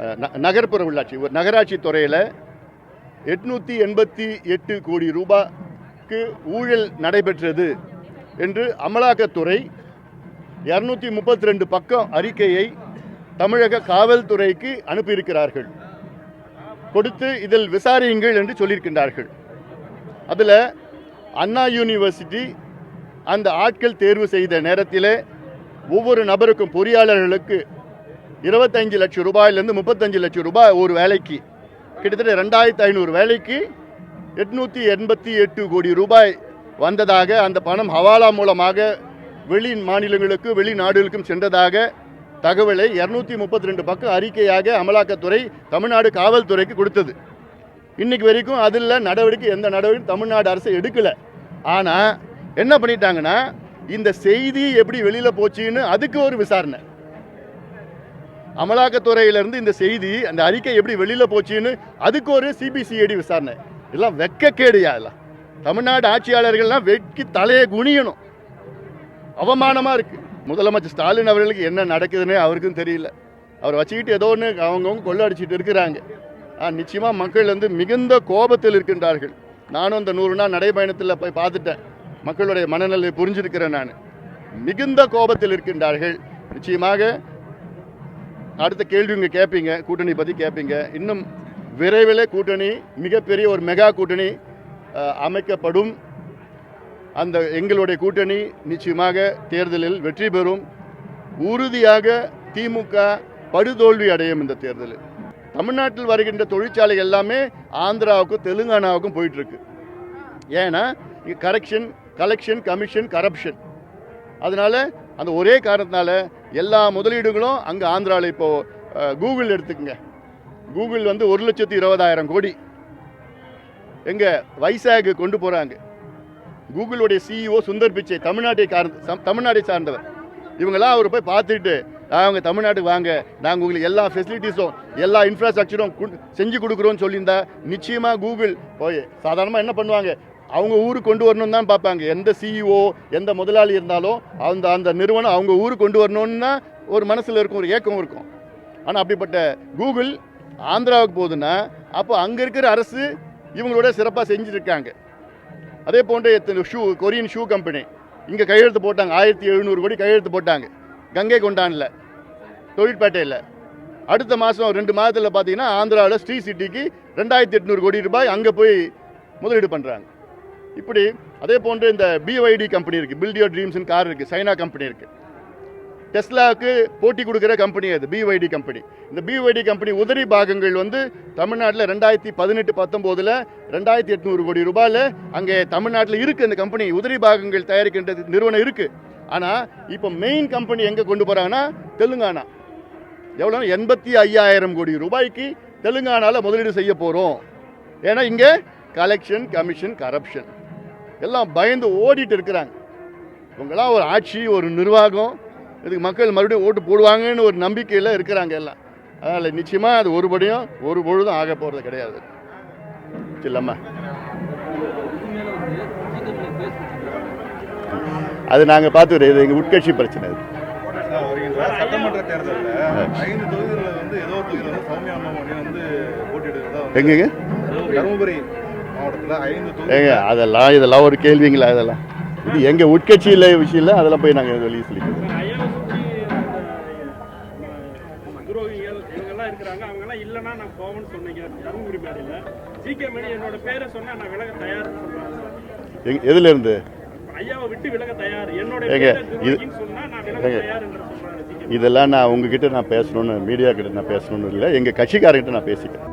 ந- நகர்ப்புற உள்ளாட்சி நகராட்சி துறையில் எட்நூற்றி எண்பத்தி எட்டு கோடி ரூபாய்க்கு ஊழல் நடைபெற்றது என்று அமலாக்கத்துறை இரநூத்தி முப்பத்தி ரெண்டு பக்கம் அறிக்கையை தமிழக காவல்துறைக்கு அனுப்பியிருக்கிறார்கள். கொடுத்து இதில் விசாரியுங்கள் என்று சொல்லியிருக்கின்றார்கள். அதில் அண்ணா யூனிவர்சிட்டி அந்த ஆட்கள் தேர்வு செய்த நேரத்தில் ஒவ்வொரு நபருக்கும் பொறியாளர்களுக்கு இருபத்தஞ்சு லட்சம் ரூபாயிலேருந்து முப்பத்தஞ்சு லட்சம் ரூபாய் ஒரு வேலைக்கு. கிட்டத்தட்ட ரெண்டாயிரத்து ஐநூறு வேலைக்கு எட்நூற்றி எண்பத்தி எட்டு கோடி ரூபாய் வந்ததாக அந்த பணம் ஹவாலா மூலமாக வெளி மாநிலங்களுக்கு வெளிநாடுகளுக்கும் சென்றதாக தகவலை இரநூத்தி முப்பத்தி ரெண்டு பக்கம் அறிக்கையாக அமலாக்கத்துறை தமிழ்நாடு காவல்துறைக்கு கொடுத்தது. இன்னைக்கு வரைக்கும் அதில் நடவடிக்கை எந்த நடவடிக்கை தமிழ்நாடு அரசு எடுக்கல. ஆனால் என்ன பண்ணிட்டாங்கன்னா இந்த செய்தி எப்படி வெளியில் போச்சுன்னு அதுக்கு ஒரு விசாரணை. அமலாக்கத்துறையிலிருந்து இந்த செய்தி அந்த அறிக்கை எப்படி வெளியில் போச்சுன்னு அதுக்கு ஒரு சிபிசிஐடி விசாரணை. எல்லாம் வெக்கக்கேடுயா எல்லாம் தமிழ்நாடு ஆட்சியாளர்கள்லாம் வெட்கி தலையை குனியணும். அவமானமாக இருக்குது முதலமைச்சர் ஸ்டாலின் அவர்களுக்கு என்ன நடக்குதுன்னே அவருக்கும் தெரியல. அவர் வச்சுக்கிட்டு ஏதோ ஒன்று அவங்கவுங்க கொள்ளடிச்சிட்டு இருக்கிறாங்க. நிச்சயமாக மக்கள் வந்து மிகுந்த கோபத்தில் இருக்கின்றார்கள். நானும் இந்த நூறு நாள் நடைபயணத்தில் போய் பார்த்துட்டேன். மக்களுடைய மனநிலையை புரிஞ்சிருக்கிறேன் நான். மிகுந்த கோபத்தில் இருக்கின்றார்கள். நிச்சயமாக அடுத்த கேள்வி இங்கே கேட்பீங்க கூட்டணி பற்றி கேட்பீங்க இன்னும் விரைவில் கூட்டணி மிகப்பெரிய ஒரு மெகா கூட்டணி அமைக்கப்படும். அந்த எங்களுடைய கூட்டணி நிச்சயமாக தேர்தலில் வெற்றி பெறும். உறுதியாக திமுக படுதோல்வி அடையும் இந்த தேர்தலில். தமிழ்நாட்டில் வருகின்ற தொழிற்சாலைகள் எல்லாமே ஆந்திராவுக்கும் தெலுங்கானாவுக்கும் போயிட்டுருக்கு. ஏன்னா இங்கே கரெக்ஷன் கலெக்ஷன் கமிஷன் கரப்ஷன் அதனால் அந்த ஒரே காரணத்தினால எல்லா முதலீடுகளும் அங்கே ஆந்திராவில் இப்போது கூகுள் எடுத்துக்கங்க. கூகுள் வந்து ஒரு லட்சத்து இருபதாயிரம் கோடி. எங்கே வைசாக் கொண்டு போகிறாங்க கூகுளுடைய சிஇஓ சுந்தர் பிச்சை தமிழ்நாட்டை சார்ந்த தமிழ்நாட்டை சார்ந்தவர். இவங்கெல்லாம் அவர் போய் பார்த்துட்டு அவங்க தமிழ்நாட்டுக்கு வாங்க. நாங்கள் உங்களுக்கு எல்லா ஃபெசிலிட்டிஸும் எல்லா இன்ஃப்ராஸ்ட்ரக்சரும் செஞ்சு கொடுக்குறோன்னு சொல்லியிருந்தா நிச்சயமாக கூகுள் போய் சாதாரணமாக என்ன பண்ணுவாங்க? அவங்க ஊருக்கு கொண்டு வரணும்னு தான் பார்ப்பாங்க. எந்த சிஇஓ எந்த முதலாளி இருந்தாலும் அந்த அந்த நிறுவனம் அவங்க ஊருக்கு கொண்டு வரணும்னு ஒரு மனசில் இருக்கும் ஒரு ஏக்கம் இருக்கும். ஆனால் அப்படிப்பட்ட கூகுள் ஆந்திராவுக்கு போகுதுன்னா அப்போ அங்கே இருக்கிற அரசு இவங்களோட சிறப்பாக செஞ்சுருக்காங்க. அதே போன்ற எத்தனை ஷூ கொரியன் ஷூ கம்பெனி இங்கே கையெழுத்து போட்டாங்க. ஆயிரத்தி எழுநூறு கோடி கையெழுத்து போட்டாங்க. கங்கை கொண்டானில் தொழிற்பேட்டையில். அடுத்த மாதம் ரெண்டு மாதத்தில் பார்த்தீங்கன்னா ஆந்திராவில் ஸ்ரீ சிட்டிக்கு ரெண்டாயிரத்தி எட்நூறு கோடி ரூபாய் அங்கே போய் முதலீடு பண்ணுறாங்க இப்படி அதே போன்று இந்த பிஒய்டி கம்பெனி இருக்குது பில்ட் யோர் ட்ரீம்ஸ்னு கார் இருக்குது சைனா கம்பெனி இருக்குது டெஸ்லாவுக்கு போட்டி கொடுக்குற கம்பெனி அது பிஒய்டி கம்பெனி இந்த பிஒய்டி கம்பெனி உதிரி பாகங்கள் வந்து தமிழ்நாட்டில் ரெண்டாயிரத்தி பதினெட்டு பத்தொம்போதில் ரெண்டாயிரத்தி எட்நூறு கோடி ரூபாயில் அங்கே தமிழ்நாட்டில் இருக்குது அந்த கம்பெனி உதிரி பாகங்கள் தயாரிக்கின்ற நிறுவனம் இருக்குது ஆனால் இப்போ மெயின் கம்பெனி எங்கே கொண்டு போகிறாங்கன்னா தெலுங்கானா. எவ்வளோ எண்பத்தி ஐயாயிரம் கோடி ரூபாய்க்கு தெலுங்கானாவில் முதலீடு செய்ய போகிறோம் ஏன்னா இங்கே கலெக்ஷன் கமிஷன் கரப்ஷன் எல்லாம் பயந்து ஓடிட்டு இருக்கிறாங்க. இவங்கெல்லாம் ஒரு ஆட்சி ஒரு நிர்வாகம். இதுக்கு மக்கள் மறுபடியும் ஓட்டு போடுவாங்கன்னு ஒரு நம்பிக்கையில் இருக்கிறாங்க எல்லாம். அதனால் நிச்சயமாக அது ஒருபடியும் ஒரு பொழுதும் ஆக போகிறது கிடையாது. இல்லம்மா. அது நாங்கள் பார்த்துக்கிறோம். இது எங்கள் உட்கட்சி பிரச்சனை இது வருகின்ற சட்டமன்ற தேர்தலில் ஐந்து தொகுதிகளில் வந்து ஏதோ ஒரு தொகுதியில் வந்து சௌமியா அம்மாமணி வந்து போட்டியிடுறதா வந்து எங்கங்க? தருமபுரி ஏங்க அதெல்லாம் இதெல்லாம் ஒரு கேள்விங்களா அதெல்லாம் இது எங்கள் உட்கட்சியில் விஷயம் இல்லை அதெல்லாம் போய் நாங்கள் வெளியே சொல்லிக்கிறோம். சொல்றாங்க ஜிகே இதெல்லாம் நான் உங்ககிட்ட நான் பேசணும்னு மீடியா கிட்ட நான் பேசணும்னு இல்லை எங்கள் கட்சிக்காரங்கிட்ட நான் பேசிக்கிறேன்.